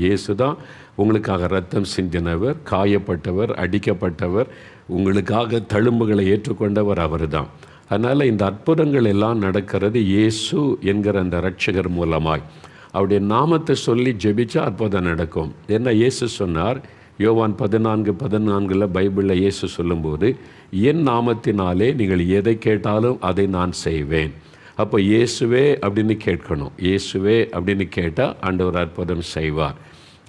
இயேசு தான் உங்களுக்காக ரத்தம் சிந்தினவர் காயப்பட்டவர் அடிக்கப்பட்டவர் உங்களுக்காக தழும்புகளை ஏற்றுக்கொண்டவர் அவர் தான் அதனால் இந்த அற்புதங்கள் எல்லாம் நடக்கிறது இயேசு என்கிற அந்த ரட்சகர் மூலமாய். அவருடைய நாமத்தை சொல்லி ஜெபிச்சா அற்புதம் நடக்கும். என்ன இயேசு சொன்னார்? யோவான் பதினான்கு பதினான்கில் பைபிளில் இயேசு சொல்லும்போது என் நாமத்தினாலே நீங்கள் எதை கேட்டாலும் அதை நான் செய்வேன். அப்போ இயேசுவே அப்படின்னு கேட்கணும். இயேசுவே அப்படின்னு கேட்டால் ஆண்டவர் அற்புதம் செய்வார்.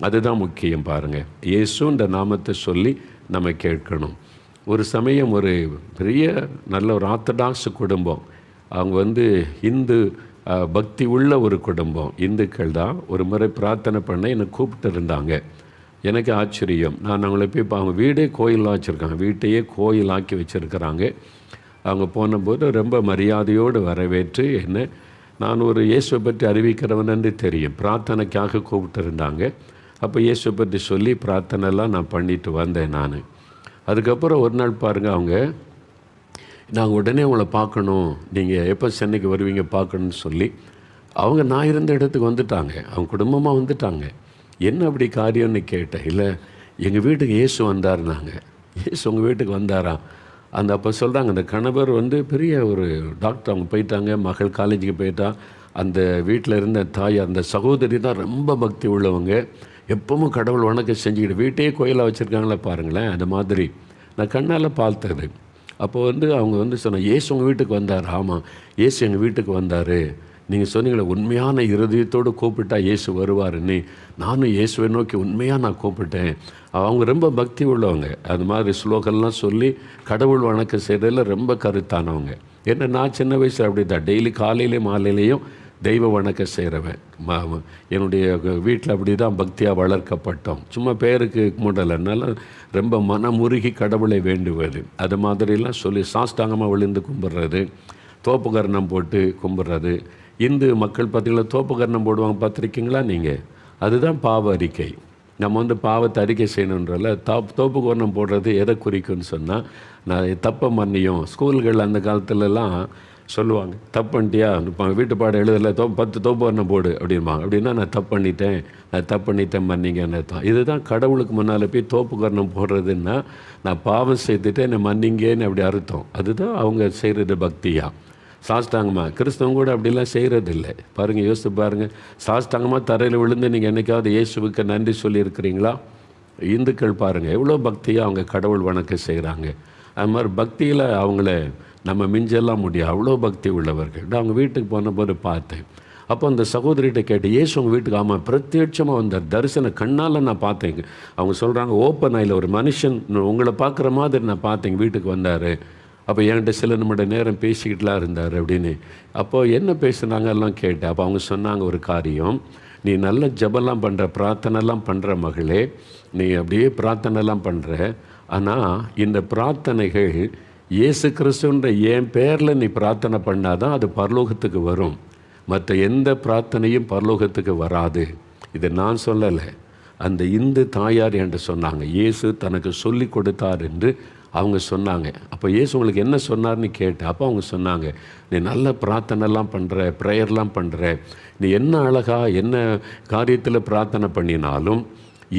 அதுதான் முக்கியம் பாருங்கள் இயேசுன்ற நாமத்தை சொல்லி நம்ம கேட்கணும். ஒரு சமயம் ஒரு பெரிய நல்ல ஒரு ஆர்த்தடாக்ஸ் குடும்பம். அவங்க வந்து இந்து பக்தி உள்ள ஒரு குடும்பம். இந்துக்கள் தான் ஒரு முறை பிரார்த்தனை பண்ண என்னை கூப்பிட்டு இருந்தாங்க. எனக்கு ஆச்சரியம். நான் அவங்கள போய் இப்போ அவங்க வீடே கோயிலாக வச்சுருக்காங்க. வீட்டையே கோயிலாக்கி வச்சுருக்கிறாங்க. அவங்க போனபோது ரொம்ப மரியாதையோடு வரவேற்று என்ன நான் ஒரு இயேசுவை பற்றி அறிவிக்கிறவன் என்று தெரியும். பிரார்த்தனைக்காக கூப்பிட்டுருந்தாங்க. அப்போ இயேசுவை பற்றி சொல்லி பிரார்த்தனைலாம் நான் பண்ணிட்டு வந்தேன் நான். அதுக்கப்புறம் ஒரு நாள் பாருங்கள் அவங்க நாங்கள் உடனே உங்களை பார்க்கணும். நீங்கள் எப்போ சென்னைக்கு வருவீங்க பார்க்கணும்னு சொல்லி அவங்க நான் இருந்த இடத்துக்கு வந்துட்டாங்க. அவங்க குடும்பமாக வந்துட்டாங்க. என்ன அப்படி காரியம்னு கேட்டேன். இல்லை எங்கள் வீட்டுக்கு இயேசு வந்தாருனாங்க இயேசு உங்கள் வீட்டுக்கு வந்தாரா? அந்த அப்போ சொல்கிறாங்க அந்த கணவர் வந்து பெரிய ஒரு டாக்டர் அவங்க போயிட்டாங்க மகள் காலேஜுக்கு போயிட்டா. அந்த வீட்டில் இருந்த தாய் அந்த சகோதரி தான் ரொம்ப பக்தி உள்ளவங்க. எப்பவும் கடவுள் வணக்கம் செஞ்சுக்கிட்டு வீட்டையே கோயிலாக வச்சுருக்காங்களே பாருங்களேன் அந்த மாதிரி. நான் கண்ணால் பார்த்தது. அப்போ வந்து அவங்க வந்து சொன்னேன் ஏசு உங்கள் வீட்டுக்கு வந்தார். ஆமாம் ஏசு எங்கள் வீட்டுக்கு வந்தார். நீங்கள் சொன்னீங்களே உண்மையான இருதயத்தோடு கூப்பிட்டா இயேசு வருவாருன்னு. நானும் இயேசுவை நோக்கி உண்மையாக நான் கூப்பிட்டேன். அவங்க ரொம்ப பக்தி உள்ளவங்க. அது மாதிரி ஸ்லோகம்லாம் சொல்லி கடவுள் வணக்கம் செய்கிறதுல ரொம்ப கருத்தானவங்க. ஏன்னா நான் சின்ன வயசில் அப்படி தான் டெய்லி காலையிலையும் மாலையிலையும் தெய்வ வணக்கம் செய்கிறவன் என்னுடைய வீட்டில் அப்படி தான் பக்தியாக வளர்க்கப்பட்டோம். சும்மா பேருக்கு மூடலைனால ரொம்ப மனமுருகி கடவுளை வேண்டுவது. அது மாதிரிலாம் சொல்லி சாஷ்டாங்கமாக விழுந்து கும்பிட்றது. தோப்புக்கரணம் போட்டு கும்பிட்றது. இந்து மக்கள் பார்த்தீங்களா தோப்புக்கரணம் போடுவாங்க பார்த்துருக்கீங்களா நீங்கள் அதுதான் பாவ அறிக்கை. நம்ம வந்து பாவத்தை அறிக்கை செய்யணுன்றல தப் தோப்புக்கரணம் போடுறது எதை குறிக்கும்னு சொன்னால் நான் தப்பை மன்னியும். ஸ்கூல்கள் அந்த காலத்துலலாம் சொல்லுவாங்க தப்பு பண்ணிட்டியா? இப்போ வீட்டு பாடம் எழுதலை தோ பத்து தோப்புகர்ணம் போடு அப்படிம்பாங்க அப்படின்னா நான் தப்பு பண்ணிட்டேன் நான் தப்பு பண்ணிட்டேன் மன்னிங்கன்னு அர்த்தம். இதுதான் கடவுளுக்கு முன்னால் போய் தோப்பு போடுறதுன்னா நான் பாவம் செய்துட்டு என்னை மன்னிங்கன்னு அப்படி அர்த்தம். அதுதான் அவங்க செய்கிறது பக்தியாக சாஸ்டாங்கமாக கிறிஸ்தவங்க கூட அப்படிலாம் செய்கிறது இல்லை பாருங்கள் யோசித்து பாருங்கள் சாஸ்டாங்கமாக தரையில் விழுந்து நீங்கள் என்னைக்காவது இயேசுவுக்கு நன்றி சொல்லியிருக்கிறீங்களா? இந்துக்கள் பாருங்கள் எவ்வளோ பக்தியாக அவங்க கடவுள் வணக்கம் செய்கிறாங்க அது மாதிரி பக்தியில் அவங்கள நம்ம மிஞ்செல்லாம் முடியும் அவ்வளோ பக்தி உள்ளவர்கள். நான் அவங்க வீட்டுக்கு போனபோது பார்த்தேன். அப்போ அந்த சகோதரிகிட்ட கேட்டு ஏசு உங்கள் வீட்டுக்கு ஆமாம் பிரத்யட்சமாக வந்த தரிசன கண்ணால் நான் பார்த்தேங்க அவங்க சொல்கிறாங்க ஓப்பன் ஆயில் ஒரு மனுஷன் உங்களை பார்க்குற மாதிரி நான் பார்த்தேங்க வீட்டுக்கு வந்தார். அப்போ என்கிட்ட சில நிமிட நேரம் பேசிக்கிட்டுலாம் இருந்தார் அப்படின்னு. அப்போது என்ன பேசுனாங்க எல்லாம் கேட்டேன். அப்போ அவங்க சொன்னாங்க ஒரு காரியம். நீ நல்ல ஜெபம்லாம் பண்ணுற பிரார்த்தனைலாம் பண்ணுற மகளே. நீ அப்படியே பிரார்த்தனைலாம் பண்ணுற ஆனால் இந்த பிரார்த்தனைகள் இயேசு கிறிஸ்துன்ற என் பேரில் நீ பிரார்த்தனை பண்ணாதான் அது பரலோகத்துக்கு வரும். மற்ற எந்த பிரார்த்தனையும் பரலோகத்துக்கு வராது. இதை நான் சொல்லலை. அந்த இந்து தாயார் என்று சொன்னாங்க இயேசு தனக்கு சொல்லி கொடுத்தார் என்று அவங்க சொன்னாங்க. அப்போ இயேசு உங்களுக்கு என்ன சொன்னார்னு கேட்டு அப்போ அவங்க சொன்னாங்க நீ நல்ல பிரார்த்தனைலாம் பண்ணுற ப்ரேயர்லாம் பண்ணுற நீ என்ன அழகாக என்ன காரியத்தில் பிரார்த்தனை பண்ணினாலும்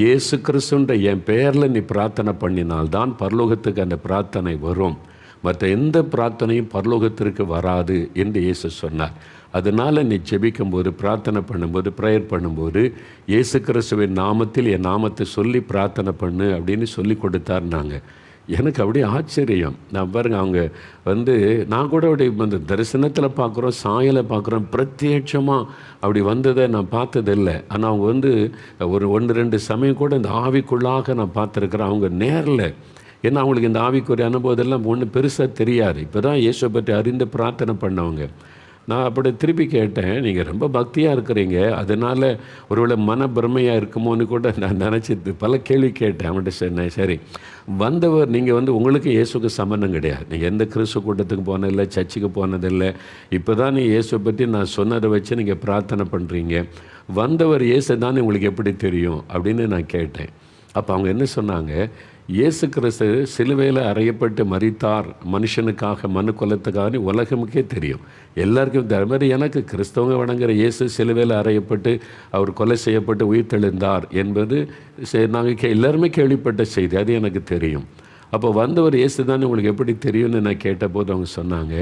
இயேசு கிறிஸ்துன்ற என் பெயரில் நீ பிரார்த்தனை பண்ணினால்தான் பரலோகத்துக்கு அந்த பிரார்த்தனை வரும். மற்ற எந்த பிரார்த்தனையும் பரலோகத்திற்கு வராது என்று இயேசு சொன்னார். அதனால் நீ ஜெபிக்கும்போது பிரார்த்தனை பண்ணும்போது ப்ரேயர் பண்ணும்போது இயேசு கிறிஸ்துவின் நாமத்தில் என் நாமத்தை சொல்லி பிரார்த்தனை பண்ணு அப்படின்னு சொல்லி கொடுத்தாருனாங்க. எனக்கு அப்படியே ஆச்சரியம். நான் பாருங்க அவங்க வந்து நான் கூட அப்படி அந்த தரிசனத்தில் பார்க்குறோம் சாயலை பார்க்குறோம் பிரத்யட்சமாக அப்படி வந்ததை நான் பார்த்ததில்லை. ஆனால் அவங்க வந்து ஒரு ஒன்று ரெண்டு சமயம் கூட இந்த ஆவிக்குள்ளாக நான் பார்த்துருக்குறேன். அவங்க நேரில். ஏன்னா அவங்களுக்கு இந்த ஆவிக்குரிய அனுபவத்தெல்லாம் ஒன்றும் பெருசாக தெரியாது. இப்போ தான் இயேசுவை பற்றி அறிந்து பிரார்த்தனை பண்ணவங்க. நான் அப்படி திருப்பி கேட்டேன் நீங்கள் ரொம்ப பக்தியாக இருக்கிறீங்க. அதனால் ஒருவேளை மன பிரமையாக இருக்குமோன்னு கூட நான் நினச்சி பல கேள்வி கேட்டேன் அவன்கிட்ட. சொன்னேன் சரி. வந்தவர் நீங்கள் வந்து உங்களுக்கு இயேசுக்கு சம்பந்தம் கிடையாது. நீங்கள் எந்த கிறிஸ்து கூட்டத்துக்கு போனதில்லை சர்ச்சுக்கு போனதில்லை. இப்போ தான் நீ இயேசுவை பற்றி நான் சொன்னதை வச்சு நீங்கள் பிரார்த்தனை பண்ணுறீங்க வந்தவர் இயேசு தானே உங்களுக்கு எப்படி தெரியும்? அப்படின்னு நான் கேட்டேன். அப்போ அவங்க என்ன சொன்னாங்க? இயேசு கிறிஸ்து சிலுவையில் அறையப்பட்டு மறித்தார் மனுஷனுக்காக மனு கொலத்துக்காக உலகமுக்கே தெரியும். எல்லாருக்கும் தெரியும். மாதிரி எனக்கு கிறிஸ்தவங்க வணங்குற இயேசு சிலுவையில் அறையப்பட்டு அவர் கொலை செய்யப்பட்டு உயிர்த்தெழுந்தார் என்பது நாங்கள் கே எல்லாருமே கேள்விப்பட்ட செய்தி. அது எனக்கு தெரியும். அப்போ வந்தவர் இயேசு தான் உங்களுக்கு எப்படி தெரியும்னு நான் கேட்டபோது அவங்க சொன்னாங்க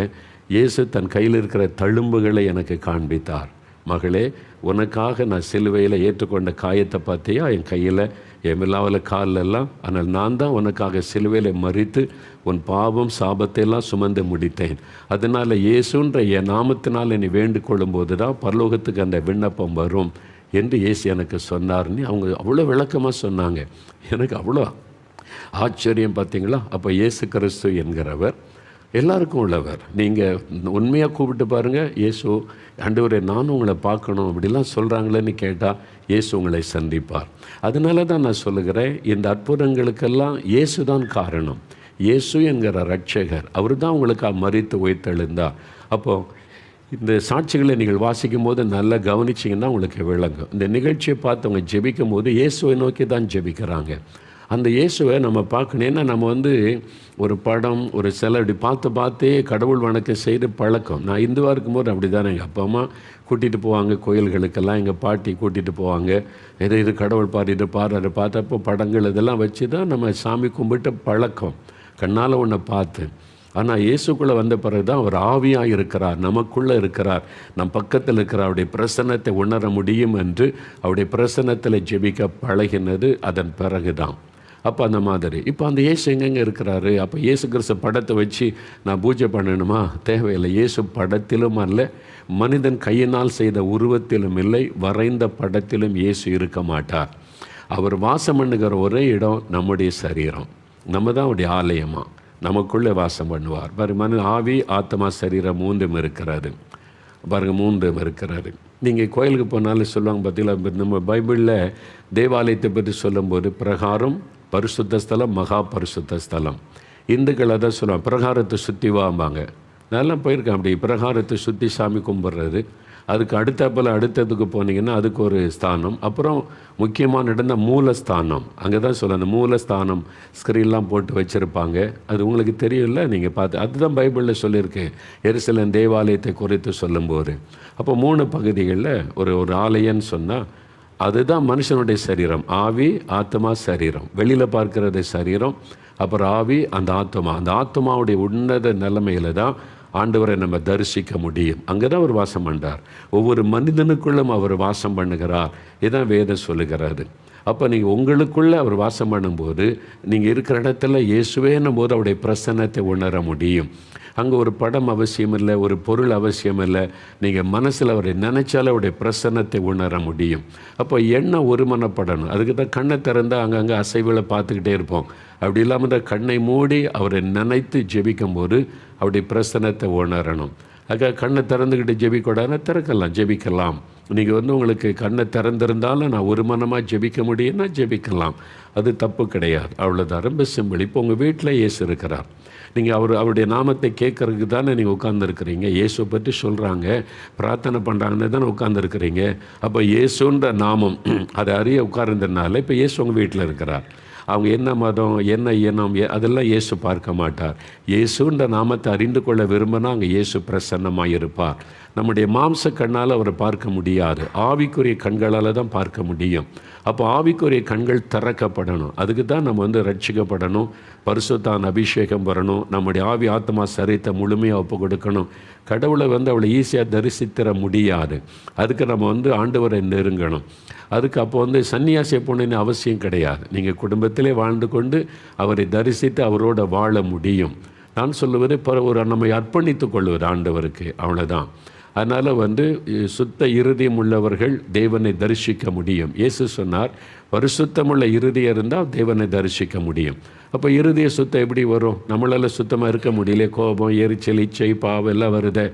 இயேசு தன் கையில் இருக்கிற தழும்புகளை எனக்கு காண்பித்தார். மகளே உனக்காக நான் சிலுவையில் ஏற்றுக்கொண்ட காயத்தை பார்த்தியா? என் கையில் என் காலில் எல்லாம் ஆனால் நான் தான் உனக்காக சிலுவையில் மறித்து உன் பாவம் சாபத்தையெல்லாம் சுமந்து முடித்தேன். அதனால் இயேசுன்ற என் நாமத்தினால் என்னை வேண்டுகொள்ளும் கொள்ளும்போது தான் பரலோகத்துக்கு அந்த விண்ணப்பம் வரும் என்று இயேசு எனக்கு சொன்னார்னு அவங்க அவ்வளோ விளக்கமாக சொன்னாங்க. எனக்கு அவ்வளோ ஆச்சரியம் பார்த்தீங்களா? அப்போ இயேசு கிறிஸ்து என்கிறவர் எல்லாருக்கும் உள்ளவர். நீங்கள் உண்மையாக கூப்பிட்டு பாருங்கள் இயேசு ஆண்டவரே நானும் உங்களை பார்க்கணும். அப்படிலாம் சொல்கிறாங்களேன்னு கேட்டால் இயேசு உங்களை சந்திப்பார். அதனால தான் நான் சொல்லுகிறேன் இந்த அற்புதங்களுக்கெல்லாம் இயேசு தான் காரணம். இயேசு என்கிற ரட்சகர் அவர் தான் உங்களுக்காக மறித்து உயர்த்தெழுந்தார். அப்போது இந்த சாட்சிகளை நீங்கள் வாசிக்கும் போது நல்லா கவனிச்சிங்கன்னா உங்களுக்கு விளங்கும். இந்த நிகழ்ச்சியை பார்த்து அவங்க ஜெபிக்கும் போது இயேசுவை நோக்கி தான் ஜெபிக்கிறாங்க. அந்த இயேசுவை நம்ம பார்க்கணும். ஏன்னா நம்ம வந்து ஒரு படம் ஒரு சிலை இப்படி பார்த்து பார்த்தே கடவுள் வணக்கம் செய்து பழக்கம். நான் இந்துவாக இருக்கும்போது அப்படி தானே எங்கள் அப்பா அம்மா கூட்டிகிட்டு போவாங்க கோயில்களுக்கெல்லாம். எங்கள் பாட்டி கூட்டிகிட்டு போவாங்க. எது இது கடவுள் பாரு இது பாரு அதை பார்த்தப்போ படங்கள் இதெல்லாம் வச்சு தான் நம்ம சாமி கும்பிட்டு பழக்கம். கண்ணால் ஒன்றை பார்த்து. ஆனால் இயேசுக்குள்ளே வந்த பிறகு தான் அவர் ஆவியாக இருக்கிறார். நமக்குள்ளே இருக்கிறார். நம் பக்கத்தில் இருக்கிற அவருடைய பிரசன்னத்தை உணர முடியும் என்று அவருடைய பிரசன்னத்தில் ஜெபிக்க பழகினது அதன் பிறகு தான் அப்போ அந்த மாதிரி. இப்போ அந்த இயேசு எங்கெங்கே இருக்கிறாரு? அப்போ இயேசு கிறிஸ்து படத்தை வச்சு நான் பூஜை பண்ணணுமா? தேவையில்லை. இயேசு படத்திலும் அல்ல மனிதன் கையினால் செய்த உருவத்திலும் இல்லை வரைந்த படத்திலும் இயேசு இருக்க மாட்டார். அவர் வாசம் பண்ணுகிற ஒரே இடம் நம்முடைய சரீரம். நம்ம தான் அவருடைய ஆலயமாக நமக்குள்ளே வாசம் பண்ணுவார். பாரு மன ஆவி ஆத்மா சரீரம் மூன்றும் இருக்கிறது. பாருங்கள் மூன்றும் இருக்கிறது. நீங்கள் கோயிலுக்கு போனாலும் சொல்லுவாங்க பார்த்தீங்களா நம்ம பைபிளில் தேவாலயத்தை பற்றி சொல்லும்போது பிரகாரம் பரிசுத்த ஸ்தலம் மகா பரிசுத்த ஸ்தலம். இந்துக்கள் அதை சொல்லுவாங்க பிரகாரத்தை சுற்றி வாம்பாங்க. நான்லாம் போயிருக்கேன் அப்படி பிரகாரத்தை சுற்றி சாமி கும்பிட்றது. அதுக்கு அடுத்தாப்பில் அடுத்ததுக்கு போனீங்கன்னா அதுக்கு ஒரு ஸ்தானம். அப்புறம் முக்கியமான இடம் தான் மூலஸ்தானம். அங்கே தான் சொல்ல அந்த மூலஸ்தானம் ஸ்க்ரீன்லாம் போட்டு வச்சுருப்பாங்க. அது உங்களுக்கு தெரியும்ல? நீங்கள் பார்த்து அதுதான் பைபிளில் சொல்லியிருக்கு. எரிசலன் தேவாலயத்தை குறித்து சொல்லும்போது. அப்போ மூணு பகுதிகளில் ஒரு ஒரு ஆலயம்னு சொன்னால் அதுதான் மனுஷனுடைய சரீரம். ஆவி ஆத்மா சரீரம். வெளியில் பார்க்கறது சரீரம் அப்புறம் ஆவி அந்த ஆத்மா. அந்த ஆத்மாவுடைய உன்னத நிலைமையில தான் ஆண்டவரை நம்ம தரிசிக்க முடியும். அங்கே தான் அவர் வாசம் பண்ணுறார் ஒவ்வொரு மனிதனுக்குள்ளும் அவர் வாசம் பண்ணுகிறார். இதான் வேதம் சொல்லுகிறாரு அப்போ நீங்கள் உங்களுக்குள்ளே அவர் வாசம் பண்ணும்போது நீங்கள் இருக்கிற இடத்துல இயேசுவேன்னும் போது அவருடைய பிரசன்னத்தை உணர முடியும். அங்கே ஒரு படம் அவசியம் இல்லை ஒரு பொருள் அவசியம் இல்லை நீங்கள் மனசில் அவரை நினைச்சாலே அவருடைய பிரசன்னத்தை உணர முடியும். அப்போ எண்ணம் ஒருமனப்படணும்? அதுக்கு தான் கண்ணை திறந்தால் அங்கங்கே அசைவுகளை பார்த்துக்கிட்டே இருப்போம். அப்படி இல்லாமல் தான் கண்ணை மூடி அவரை நினைத்து ஜெபிக்கும்போது அவருடைய பிரசன்னத்தை உணரணும். அதுக்காக கண்ணை திறந்துக்கிட்டு ஜெபிக்கூடாதுன்னா திறக்கலாம் ஜெபிக்கலாம். நீங்கள் வந்து உங்களுக்கு கண்ணை திறந்திருந்தாலும் நான் ஒரு மனமாக ஜெபிக்க முடியும்னா ஜெபிக்கலாம். அது தப்பு கிடையாது. அவ்வளோதான் ரொம்ப சிம்பிள். இப்போ உங்கள் வீட்டில் இயேசு இருக்கிறார். நீங்கள் அவர் அவருடைய நாமத்தை கேட்குறதுக்கு தானே நீங்கள் உட்காந்துருக்குறீங்க இயேசுவை பற்றி சொல்கிறாங்க பிரார்த்தனை பண்ணுறாங்கன்னு தானே உட்காந்துருக்குறீங்க அப்போ இயேசுன்ற நாமம் அதை அறிய உட்கார்ந்ததுனால இப்போ இயேசு உங்கள் வீட்டில் இருக்கிறார். அவங்க என்ன மதம் என்ன இனம் அதெல்லாம் இயேசு பார்க்க மாட்டார். இயேசுன்ற நாமத்தை அறிந்து கொள்ள விரும்பினா அங்கே இயேசு பிரசன்னமாக இருப்பார். நம்முடைய மாம்ச கண்ணால் அவரை பார்க்க முடியாது. ஆவிக்குரிய கண்களால் தான் பார்க்க முடியும். அப்போ ஆவிக்குரிய கண்கள் திறக்கப்படணும். அதுக்கு தான் நம்ம வந்து ரட்சிக்கப்படணும். பரிசுத்தான் அபிஷேகம் வரணும். நம்முடைய ஆவி ஆத்மா சரித்தை முழுமையாக ஒப்பு கொடுக்கணும். கடவுளை வந்து அவளை ஈஸியாக தரிசித்திட முடியாது. அதுக்கு நம்ம வந்து ஆண்டவரை நெருங்கணும். அதுக்கு அப்போ வந்து சன்னியாசி போனேன்னு அவசியம் கிடையாது. நீங்கள் குடும்பத்திலே வாழ்ந்து கொண்டு அவரை தரிசித்து அவரோட வாழ முடியும். நான் சொல்லுவது பிற ஒரு நம்மை அர்ப்பணித்துக் கொள்வது ஆண்டவருக்கு. அவ்வளோதான் அதனால் வந்து சுத்த இருதயம் உள்ளவர்கள் தேவனை தரிசிக்க முடியும். இயேசு சொன்னார் பரிசுத்தமுள்ள இருதயம் இருந்தால் தேவனை தரிசிக்க முடியும். அப்போ இருதய சுத்தம் எப்படி வரும்? நம்மளால் சுத்தமாக இருக்க முடியல. கோபம் எரிச்சல் இச்சை பாவம் எல்லாம் வருது.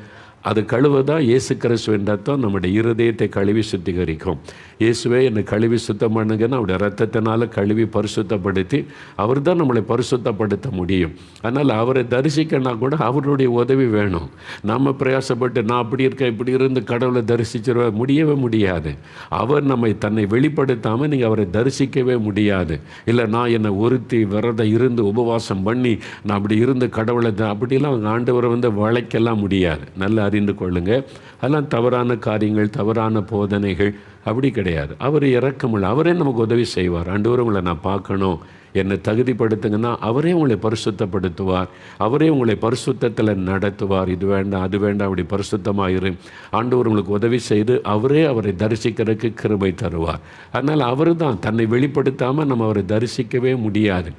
அது கழுவுதான் இயேசு கிறிஸ்துவின் ரத்தம் நம்முடைய இருதயத்தை கழுவி சுத்திகரிக்கும். இயேசுவே என்னை கழுவி சுத்தம் பண்ணுங்கன்னு அவருடைய ரத்தத்தினால் கழுவி பரிசுத்தப்படுத்தி அவர் தான் நம்மளை பரிசுத்தப்படுத்த முடியும். அதனால் அவரை தரிசிக்கனா கூட அவருடைய உதவி வேணும். நம்ம பிரயாசப்பட்டு நான் அப்படி இருக்கேன் இப்படி இருந்து கடவுளை தரிசிச்சிருவ முடியவே முடியாது. அவர் நம்மை தன்னை வெளிப்படுத்தாமல் நீங்கள் அவரை தரிசிக்கவே முடியாது. இல்லை நான் என்னை ஒருத்தி விரதம் இருந்து உபவாசம் பண்ணி நான் அப்படி இருந்து கடவுளை அப்படிலாம் அவங்க ஆண்டவரை வந்து வளைக்கலாம் முடியாது. நல்லா அறிந்து கொள்ளுங்க. அதெல்லாம் தவறான காரியங்கள் தவறான போதனைகள் அப்படி கிடையாது. அவர் இறக்கமுள்ள அவரே நமக்கு உதவி செய்வார். ஆண்டவர் உங்களை நான் பார்க்கணும். என்னை தகுதிப்படுத்துங்கன்னா அவரே உங்களை பரிசுத்தப்படுத்துவார். அவரே உங்களை பரிசுத்தத்தில் நடத்துவார். இது வேண்டாம் அது வேண்டாம் அப்படி பரிசுத்தமாயிரு. ஆண்டவர் உங்களுக்கு உதவி செய்து அவரே அவரை தரிசிக்கிறதுக்கு கிருபை தருவார். அதனால் அவர் தான் தன்னை வெளிப்படுத்தாமல் நம்ம அவரை தரிசிக்கவே முடியாது.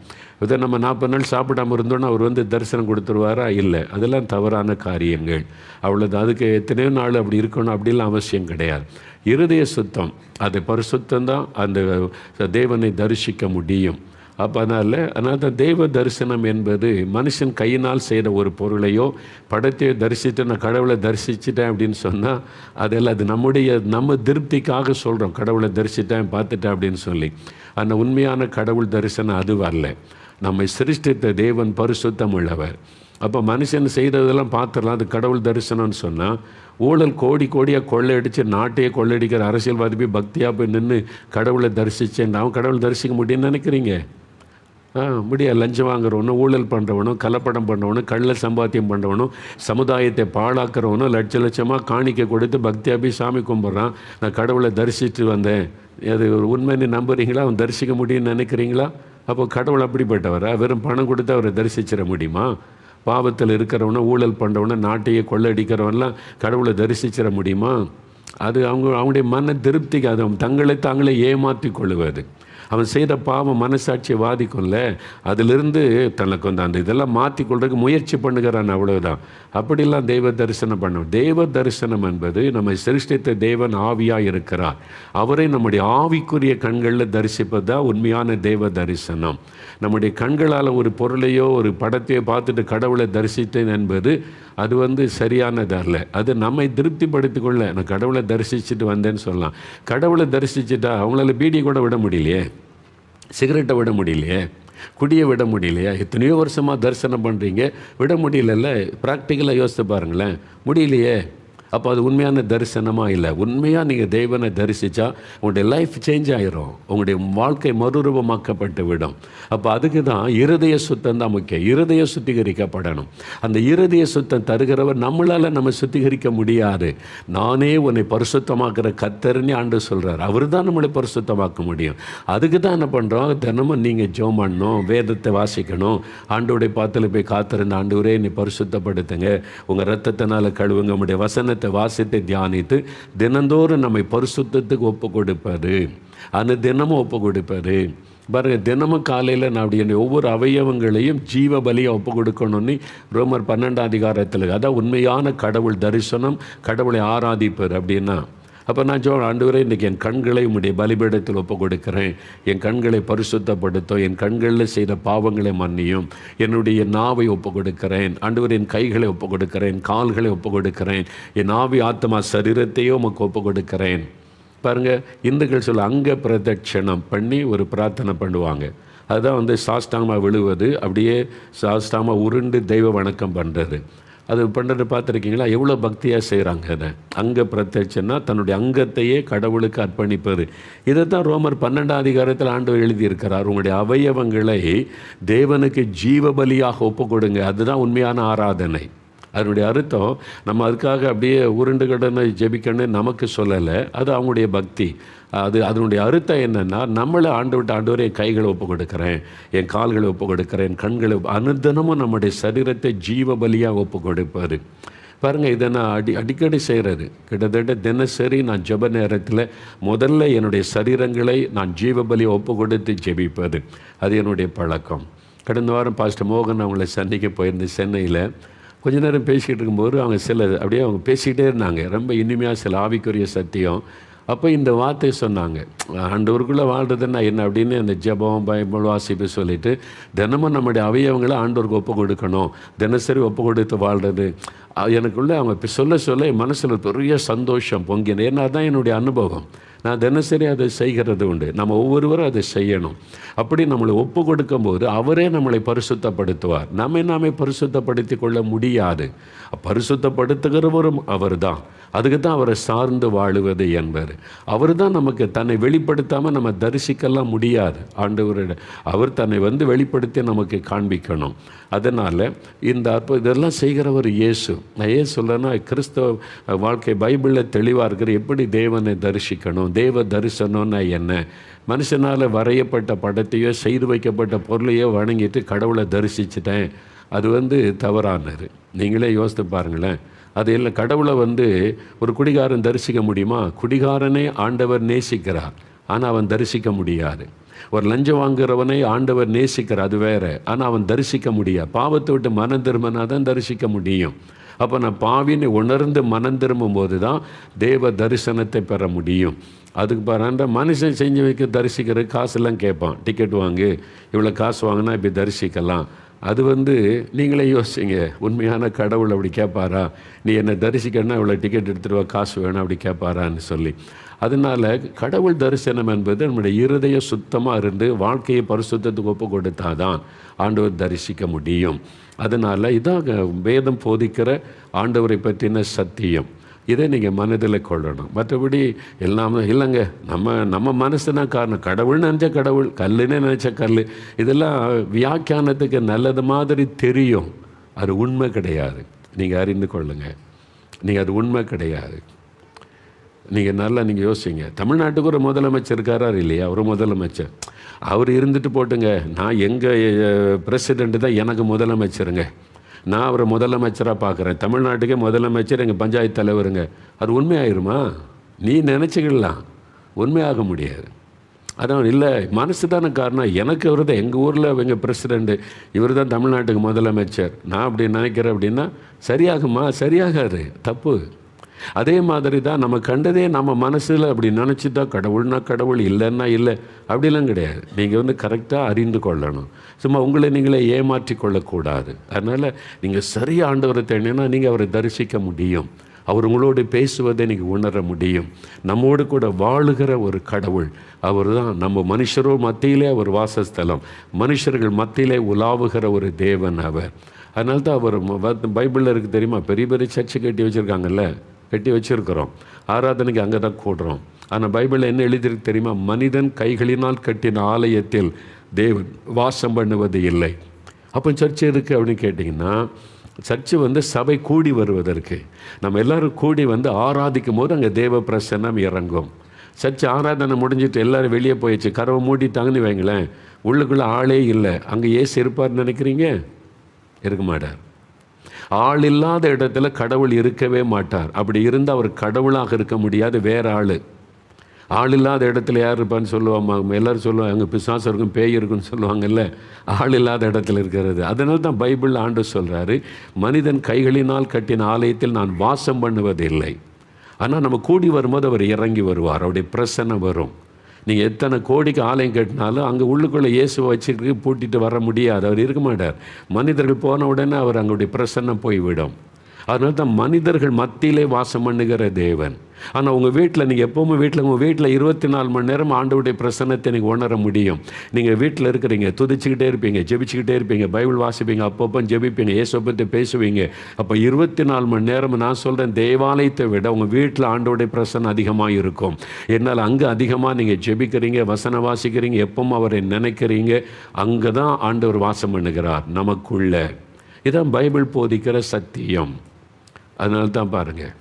இதை நம்ம நாற்பது நாள் சாப்பிடாம இருந்தோன்னா அவர் வந்து தரிசனம் கொடுத்துருவாரா? இல்லை. அதெல்லாம் தவறான காரியங்கள். அவ்வளோதான் அதுக்கு எத்தனையோ நாள் அப்படி இருக்கணும் அப்படிலாம் அவசியம் கிடையாது. இருதய சுத்தம். அது பரிசுத்தம் தான் அந்த தேவனை தரிசிக்க முடியும். அப்போ அதனால் அதனால் தான் தெய்வ தரிசனம் என்பது மனுஷன் கையினால் செய்கிற ஒரு பொருளையோ படத்தையோ தரிசித்து நான் கடவுளை தரிசிச்சிட்டேன் அப்படின்னு சொன்னால் அதெல்லாம் அது நம்முடைய நம்ம திருப்திக்காக சொல்கிறோம் கடவுளை தரிசித்தேன் பார்த்துட்டேன் அப்படின்னு சொல்லி. அந்த உண்மையான கடவுள் தரிசனம் அது வரல. நம்மை சிருஷ்டித்த தேவன் பரிசுத்தம் உள்ளவர். அப்போ மனுஷன் செய்கிறதெல்லாம் பார்த்துடலாம். அது கடவுள் தரிசனம்னு சொன்னால் ஊழல் கோடி கோடியாக கொள்ளையடித்து நாட்டையே கொள்ளையடிக்கிற அரசியல்வாதி போய் பக்தியாக போய் நின்று கடவுளை தரிசிச்சேன். அவன் கடவுள் தரிசிக்க முடியும்னு நினைக்கிறீங்க? ஆ முடியாது. லஞ்சம் வாங்குறவனும் ஊழல் பண்ணுறவனும் கலப்படம் பண்ணுறவனும் கள்ள சம்பாத்தியம் பண்ணுறவனும் சமுதாயத்தை பாழாக்குறவனும் லட்ச லட்சமாக காணிக்க கொடுத்து பக்தியாக போய் சாமி கும்பிட்றான். நான் கடவுளை தரிசித்து வந்தேன். அது ஒரு உண்மைன்னு நம்புறீங்களா? அவன் தரிசிக்க முடியும்னு நினைக்கிறீங்களா? அப்போ கடவுள் அப்படிப்பட்டவரா? வெறும் பணம் கொடுத்து அவரை தரிசிச்சிட முடியுமா? பாவத்தில் இருக்கிறவனை ஊழல் பண்ணுறவனை நாட்டையே கொள்ளடிக்கிறவன்லாம் கடவுளை தரிசிச்சிட முடியுமா? அது அவங்க அவங்களுடைய மன திருப்திக்கு அது தங்களை தாங்களே ஏமாற்றி கொள்ளுவது. அவன் செய்த பாவம் மனசாட்சியை வாதிக்கும்ல? அதிலிருந்து தனக்கு வந்து அந்த இதெல்லாம் மாற்றி கொள்றதுக்கு முயற்சி பண்ணுகிறான் அவ்வளவுதான். அப்படிலாம் தெய்வ தரிசனம் பண்ண தெய்வ தரிசனம் என்பது நம்மை சிருஷ்டித்த தேவன் ஆவியாக இருக்கிறார். அவரை நம்முடைய ஆவிக்குரிய கண்களில் தரிசிப்பது தான் உண்மையான தெய்வ தரிசனம். நம்முடைய கண்களால் ஒரு பொருளையோ ஒரு படத்தையோ பார்த்துட்டு கடவுளை தரிசித்தேன் என்பது அது வந்து சரியானது அல்ல. அது நம்மை திருப்திப்படுத்தி கொள்ள நான் கடவுளை தரிசிச்சுட்டு வந்தேன்னு சொல்லலாம். கடவுளை தரிசிச்சுட்டா அவங்களால பீடி கூட விட முடியலையே. சிகரெட்டை விட முடியலையே? குடியை விட முடியலையா? எத்தனையோ வருஷமாக தரிசனம் பண்ணுறீங்க விட முடியலல்ல? ப்ராக்டிக்கலாக யோசித்து பாருங்களேன். முடியலையே? அப்போ அது உண்மையான தரிசனமாக இல்லை. உண்மையாக நீங்கள் தெய்வனை தரிசித்தா உங்களுடைய லைஃப் சேஞ்ச் ஆகிரும் உங்களுடைய வாழ்க்கை மறுரூபமாக்கப்பட்டு விடும். அப்போ அதுக்கு தான் இருதய சுத்தம் தான் முக்கியம். இருதய சுத்திகரிக்கப்படணும். அந்த இருதய சுத்தம் தருகிறவர் நம்மளால் நம்ம சுத்திகரிக்க முடியாது. நானே உன்னை பரிசுத்தமாக்குற கத்தர்னு ஆண்டு சொல்கிறார் அவர் தான் நம்மளை பரிசுத்தமாக்க முடியும். அதுக்கு தான் என்ன பண்ணுறோம் தினமும் நீங்கள் ஜோம் பண்ணணும் வேதத்தை வாசிக்கணும். ஆண்டோடைய பாத்தில் போய் காத்திருந்த ஆண்டு ஒரே நீ பரிசுத்தப்படுத்துங்க. உங்கள் ரத்தத்தினால் கழுவுங்க. உங்களுடைய வசனத்தை வாசித்து தியானித்து தினந்தோறும் நம்மை பரிசுத்தத்துக்கு ஒப்பு கொடுப்பார் அந்த தினமும் ஒப்பு கொடுப்பாரு பாருங்க தினமும் காலையில் நான் அப்படி ஒவ்வொரு அவயவங்களையும் ஜீவ பலியை ஒப்பு கொடுக்கணும்னு ரோமர் பன்னெண்டாம் அதிகாரத்தில் அதான் உண்மையான கடவுள் தரிசனம் கடவுளை ஆராதிப்பார் அப்படின்னா அப்போ நான் ஜோ ஆண்டவரே இன்றைக்கி என் கண்களை உம்முடைய பலிபீடத்தில் ஒப்பு கொடுக்கிறேன் என் கண்களை பரிசுத்தப்படுத்தும் என் கண்களில் செய்த பாவங்களை மன்னியும். என்னுடைய நாவை ஒப்பு கொடுக்கிறேன் ஆண்டவர் என் கைகளை ஒப்பு கொடுக்கிறேன் கால்களை ஒப்பு கொடுக்கிறேன் என் ஆவி ஆத்மா சரீரத்தையோ உமக்கு ஒப்பு கொடுக்கிறேன் பாருங்க இந்துக்கள் சொல்ல அங்க பிரதட்சணம் பண்ணி ஒரு பிரார்த்தனை பண்ணுவாங்க. அதுதான் வந்து சாஸ்தாங்கமாக விழுவது அப்படியே சாஸ்தாங்கமாக உருண்டு தெய்வ வணக்கம் பண்ணுறது அது பண்ணுறது பார்த்துருக்கீங்களா? எவ்வளோ பக்தியாக செய்கிறாங்க அதை. அங்க பிரத்யட்சன்னா தன்னுடைய அங்கத்தையே கடவுளுக்கு அர்ப்பணிப்பது. இதை தான் ரோமர் பன்னெண்டாம் அதிகாரத்தில் ஆண்டவர் எழுதியிருக்கிறார். உங்களுடைய அவயவங்களை தேவனுக்கு ஜீவபலியாக ஒப்பு கொடுங்க அதுதான் உண்மையான ஆராதனை. அதனுடைய அர்த்தம் நம்ம அதுக்காக அப்படியே உருண்டு கடனை ஜெபிக்கணும்னு நமக்கு சொல்லலை. அது அவங்களுடைய பக்தி. அது அதனுடைய அர்த்தம் என்னென்னா நம்மளை ஆண்டு விட்டு ஆண்டவரே என் கைகளை ஒப்பு கொடுக்குறேன் என் கால்களை ஒப்பு கொடுக்குறேன் என் கண்களை அனுதனமும் அனுதினமும் நம்முடைய சரீரத்தை ஜீவ பலியாக ஒப்பு கொடுப்பாரு பாருங்கள் இதை நான் அடி அடிக்கடி செய்கிறது கிட்டத்தட்ட தினசரி நான் ஜெப நேரத்தில் முதல்ல என்னுடைய சரீரங்களை நான் ஜீவ ஒப்பு கொடுத்து ஜெபிப்பது. அது என்னுடைய பழக்கம். கடந்த வாரம் பாஸ்டர் மோகன் அவங்கள சந்திக்க போயிருந்தேன் சென்னையில் கொஞ்ச நேரம் பேசிகிட்டு இருக்கும்போது அவங்க சில அப்படியே அவங்க பேசிக்கிட்டே இருந்தாங்க. ரொம்ப இனிமையாக சில ஆவிக்குரிய சத்தியம் அப்போ இந்த வார்த்தை சொன்னாங்க. ஆண்டவருக்குள்ளே வாழ்றதுன்னா என்ன அப்படின்னு அந்த ஜெபம் பைபிள் வாசிப்பு சொல்லிட்டு தினமும் நம்முடைய அவயவங்களை ஆண்டவருக்கு ஒப்பு கொடுக்கணும். தினசரி ஒப்பு கொடுத்து வாழ்றது. எனக்குள்ளே அவங்க இப்போ சொல்ல சொல்ல என் மனசில் பெரிய சந்தோஷம் பொங்கின ஏன்னா தான் என்னுடைய அனுபவம். நான் தினசரி அதை செய்கிறது உண்டு. நம்ம ஒவ்வொருவரும் அதை செய்யணும். அப்படி நம்மளை ஒப்பு கொடுக்கும்போது அவரே நம்மளை பரிசுத்தப்படுத்துவார். நம்மை நாமே பரிசுத்தப்படுத்தி கொள்ள முடியாது. பரிசுத்தப்படுத்துகிறவரும் அவர் தான் அதுக்கு தான் அவரை சார்ந்து வாழுவது என்பார் அவர் தான் நமக்கு தன்னை வெளிப்படுத்தாமல் நம்ம தரிசிக்கலாம் முடியாது. ஆண்டவரோட அவர் தன்னை வந்து வெளிப்படுத்தி நமக்கு காண்பிக்கணும். அதனால் இந்த அற்ப இதெல்லாம் செய்கிறவர் இயேசு. நான் ஏன் சொல்கிறேன்னா கிறிஸ்தவ வாழ்க்கை பைபிளில் தெளிவாக இருக்கிற எப்படி தேவனை தரிசிக்கணும் தேவ தரிசனம்னா என்ன? மனுஷனால் வரையப்பட்ட படத்தையோ செய்து வைக்கப்பட்ட பொருளையோ வணங்கிட்டு கடவுளை தரிசிச்சிட்டேன். அது வந்து தவறானது. நீங்களே யோசித்து பாருங்களேன். அது இல்லை கடவுளை வந்து ஒரு குடிகாரன் தரிசிக்க முடியுமா? குடிகாரனே ஆண்டவர் நேசிக்கிறார். ஆனால் அவன் தரிசிக்க முடியாது. ஒரு லஞ்சம் வாங்குறவனை ஆண்டவர் நேசிக்கிறார் அது வேற. ஆனால் அவன் தரிசிக்க முடியாது. பாவத்தை விட்டு மனம் திரும்பினா தான் தரிசிக்க முடியும். அப்போ நான் பாவின்னு உணர்ந்து மனம் திரும்பும் போது தான் தேவ தரிசனத்தை பெற முடியும். அதுக்கு பாருன்ற மனுஷன் செஞ்சு வைக்க தரிசிக்கிற காசெல்லாம் கேட்பான். டிக்கெட் வாங்கு. இவ்வளோ காசு வாங்கினா இப்படி தரிசிக்கலாம். அது வந்து நீங்களே யோசிச்சிங்க உண்மையான கடவுள் அப்படி கேட்பாரா நீ என்னை தரிசிக்கணும்னா இவ்வளோ டிக்கெட் எடுத்துருவா காசு வேணும் அப்படி கேட்பாரான்னு சொல்லி. அதனால் கடவுள் தரிசனம் என்பது நம்முடைய இருதயம் சுத்தமாக இருந்து வாழ்க்கையை பரிசுத்தத்துக்கு ஒப்பு கொடுத்தாதான் ஆண்டவர் தரிசிக்க முடியும். அதனால் இதான் வேதம் போதிக்கிற ஆண்டவரை பற்றின சத்தியம். இதை நீங்கள் மனதில் கொள்ளணும். மற்றபடி எல்லாமே இல்லைங்க. நம்ம நம்ம மனசு தான் காரணம். கடவுள் நினச்ச கடவுள் கல்லுன்னு நினச்ச கல் இதெல்லாம் வியாக்கியானத்துக்கு நல்லது மாதிரி தெரியும். அது உண்மை கிடையாது. நீங்கள் அறிந்து கொள்ளுங்கள் நீங்கள் அது உண்மை கிடையாது. நீங்கள் நல்லா நீங்கள் யோசிங்க. தமிழ்நாட்டுக்கு ஒரு முதலமைச்சர் இருக்காரா இல்லையா? ஒரு முதலமைச்சர். அவர் இருந்துட்டு போட்டுங்க. நான் எங்கள் பிரசிடெண்ட்டு தான் எனக்கு முதலமைச்சருங்க. நான் அவரை முதலமைச்சராக பார்க்குறேன். தமிழ்நாட்டுக்கே முதலமைச்சர் எங்கள் பஞ்சாயத்து தலைவருங்க. அது உண்மையாயிருமா? நீ நினச்சிக்கலாம் உண்மையாக முடியாது. அதான் இல்லை மனசு தானே காரணம். எனக்கு இவர் தான் எங்கள் ஊரில் எங்கள் பிரசிடெண்ட்டு இவர் தான் தமிழ்நாட்டுக்கு முதலமைச்சர். நான் அப்படி நினைக்கிறேன் அப்படின்னா சரியாகுமா? சரியாகாது. தப்பு. அதே மாதிரி தான் நம்ம கண்டதே நம்ம மனசில் அப்படி நினச்சிட்டா கடவுள்னா கடவுள் இல்லைன்னா இல்லை. அப்படிலாம் கிடையாது. நீங்கள் வந்து கரெக்டாக அறிந்து கொள்ளணும். சும்மா உங்களை நீங்களே ஏமாற்றி கொள்ளக்கூடாது. அதனால் நீங்கள் சரியாக ஆண்டவரை தேடினா நீங்கள் அவரை தரிசிக்க முடியும். அவர் உங்களோடு பேசுவதை நீங்கள் உணர முடியும். நம்மோடு கூட வாழுகிற ஒரு கடவுள் அவர் தான் நம்ம மனுஷரோ மத்தியிலே அவர் வாசஸ்தலம். மனுஷர்கள் மத்தியிலே உலாவுகிற ஒரு தேவன் அவர். அதனால தான் அவர் பைபிளில் இருக்குது தெரியுமா? பெரிய பெரிய சர்ச்சை கட்டி வச்சுருக்காங்கல்ல. கட்டி வச்சுருக்கிறோம். ஆராதனைக்கு அங்கே தான் கூடுறோம். ஆனால் பைபிளில் என்ன எழுதியிருக்கு தெரியுமா? மனிதன் கைகளினால் கட்டின ஆலயத்தில் தேவன் வாசம் பண்ணுவது இல்லை. அப்போ சர்ச் இருக்குது அப்படின்னு கேட்டிங்கன்னா சர்ச்சு வந்து சபை கூடி வருவதற்கு. நம்ம எல்லோரும் கூடி வந்து ஆராதிக்கும் போது அங்கே தேவ பிரசன்னம் இறங்கும். சர்ச்சு ஆராதனை முடிஞ்சிட்டு எல்லோரும் வெளியே போயிடுச்சு. கரவை மூடிட்டாங்கன்னு வைங்களேன் உள்ளுக்குள்ளே ஆளே இல்லை. அங்கே ஏசு இருப்பார்னு நினைக்கிறீங்க? இருக்க மாட்டார். ஆள் இல்லாத இடத்துல கடவுள் இருக்கவே மாட்டார். அப்படி இருந்தால் அவர் கடவுளாக இருக்க முடியாது வேற ஆள். ஆள் இல்லாத இடத்துல யார் இருப்பான்னு சொல்லுவாங்க எல்லோரும் சொல்லுவாங்க அங்கே பிசாசம் இருக்கும் பேய் இருக்குன்னு சொல்லுவாங்கல்ல ஆள் இல்லாத இடத்துல இருக்கிறது. அதனால தான் பைபிள் ஆண்டு சொல்கிறாரு மனிதன் கைகளினால் கட்டின ஆலயத்தில் நான் வாசம் பண்ணுவதில்லை. ஆனால் நம்ம கூடி வரும்போது அவர் இறங்கி வருவார் அவருடைய பிரசனை வரும். நீங்கள் எத்தனை கோடிக்கு ஆலயம் கட்டினாலும் அங்கே உள்ளுக்குள்ளே இயேசுவை வச்சுட்டு பூட்டிட்டு வர முடியாது. அவர் இருக்க மாட்டார். மனிதர்கள் போன உடனே அவர் அங்களுடைய பிரசன்னம் போய்விடும். அதனால தான் மனிதர்கள் மத்தியிலே வாசம் பண்ணுகிற தேவன். ஆனால் உங்கள் வீட்டில் நீங்கள் எப்போவுமே வீட்டில் உங்கள் வீட்டில் இருபத்தி நாலு மணி நேரம் ஆண்டவுடைய பிரசன்னத்தை நீங்கள் உணர முடியும். நீங்கள் வீட்டில் இருக்கிறீங்க துதிச்சுக்கிட்டே இருப்பீங்க ஜெபிச்சுக்கிட்டே இருப்பீங்க பைபிள் வாசிப்பீங்க அப்பப்போ ஜெபிப்பீங்க ஏசப்பத்தை பேசுவீங்க. அப்போ இருபத்தி நாலு மணி நேரம் நான் சொல்கிறேன் தேவாலயத்தை விட உங்கள் வீட்டில் ஆண்டவுடைய பிரசன்னம் அதிகமாக இருக்கும். என்னால் அங்கே அதிகமாக நீங்கள் ஜெபிக்கிறீங்க வசனம் வாசிக்கிறீங்க எப்பவும் அவரை நினைக்கிறீங்க அங்கே தான் ஆண்டவர் வாசம் பண்ணுகிறார் நமக்குள்ள. இதான் பைபிள் போதிக்கிற சத்தியம். அதனால தான் பாருங்கள்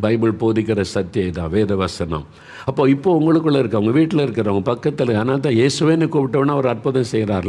பைபிள் போதிக்கிற சத்தியம் தான் வேத வசனம் அப்போ இப்போ உங்களுக்குள்ளே இருக்கவங்க வீட்டில் இருக்கிறவங்க பக்கத்தில் ஆனால் தான் இயேசுவேன்னு கூப்பிட்டோன்னா அவர் அற்புதம் செய்கிறார்ல